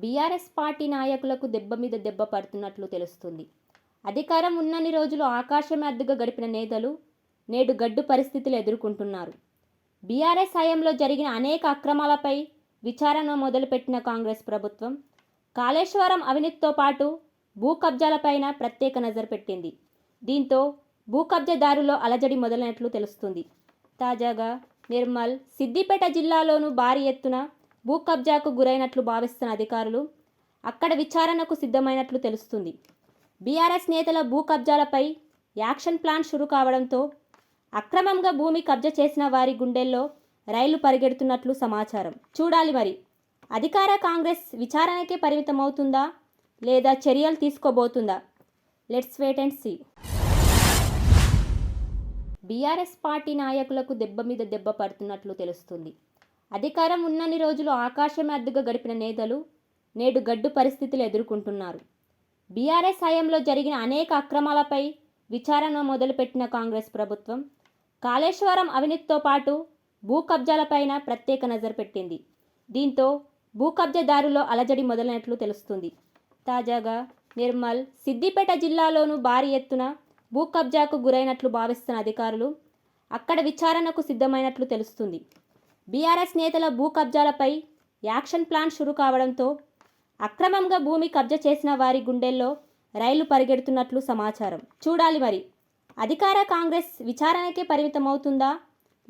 BRS party నాయకులకు దెబ్బ మీద దెబ్బ పడుతున్నట్లు తెలుస్తుంది. అధికారం ఉన్నన్ని రోజులు ఆకాశమే అద్దుగా గడిపిన నేతలు నేడు గడ్డు పరిస్థితులు ఎదుర్కొంటున్నారు. బీఆర్ఎస్ హయాంలో జరిగిన అనేక అక్రమాలపై విచారణ మొదలుపెట్టిన కాంగ్రెస్ ప్రభుత్వం కాళేశ్వరం అవినీతితో పాటు భూ కబ్జాలపైన ప్రత్యేక నజరు పెట్టింది. దీంతో భూ కబ్జాదారులో అలజడి మొదలైనట్లు తెలుస్తుంది. తాజాగా నిర్మల్ సిద్దిపేట జిల్లాలోనూ భారీ ఎత్తున భూ కబ్జాకు గురైనట్లు భావిస్తున్న అధికారులు అక్కడ విచారణకు సిద్ధమైనట్లు తెలుస్తుంది. బీఆర్ఎస్ నేతల భూ కబ్జాలపై యాక్షన్ ప్లాన్ షురు కావడంతో అక్రమంగా భూమి కబ్జా చేసిన వారి గుండెల్లో రైళ్ళు పరిగెడుతున్నట్లు సమాచారం. చూడాలి మరి అధికార కాంగ్రెస్ విచారణకే పరిమితమవుతుందా లేదా చర్యలు తీసుకోబోతుందా? Let's wait and see. BRS party నాయకులకు దెబ్బ మీద దెబ్బ పడుతున్నట్లు తెలుస్తుంది. అధికారం ఉన్నన్ని రోజులు ఆకాశం అద్దుగా గడిపిన నేతలు నేడు గడ్డు పరిస్థితులు ఎదుర్కొంటున్నారు. బీఆర్ఎస్ హయాంలో జరిగిన అనేక అక్రమాలపై విచారణ మొదలుపెట్టిన కాంగ్రెస్ ప్రభుత్వం కాళేశ్వరం అవినీతితో పాటు భూ కబ్జాలపైన ప్రత్యేక నజరు పెట్టింది. దీంతో భూ కబ్జాదారులో అలజడి మొదలైనట్లు తెలుస్తుంది. తాజాగా నిర్మల్ సిద్దిపేట జిల్లాలోనూ భారీ ఎత్తున భూ కబ్జాకు గురైనట్లు భావిస్తున్న అధికారులు అక్కడ విచారణకు సిద్ధమైనట్లు తెలుస్తుంది. బీఆర్ఎస్ నేతల భూ కబ్జాలపై యాక్షన్ ప్లాన్ షురు కావడంతో అక్రమంగా భూమి కబ్జా చేసిన వారి గుండెల్లో రైలు పరిగెడుతున్నట్లు సమాచారం. చూడాలి మరి అధికార కాంగ్రెస్ విచారణకే పరిమితమవుతుందా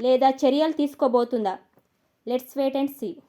లేదా చర్యలు తీసుకోబోతుందా? Let's wait and see.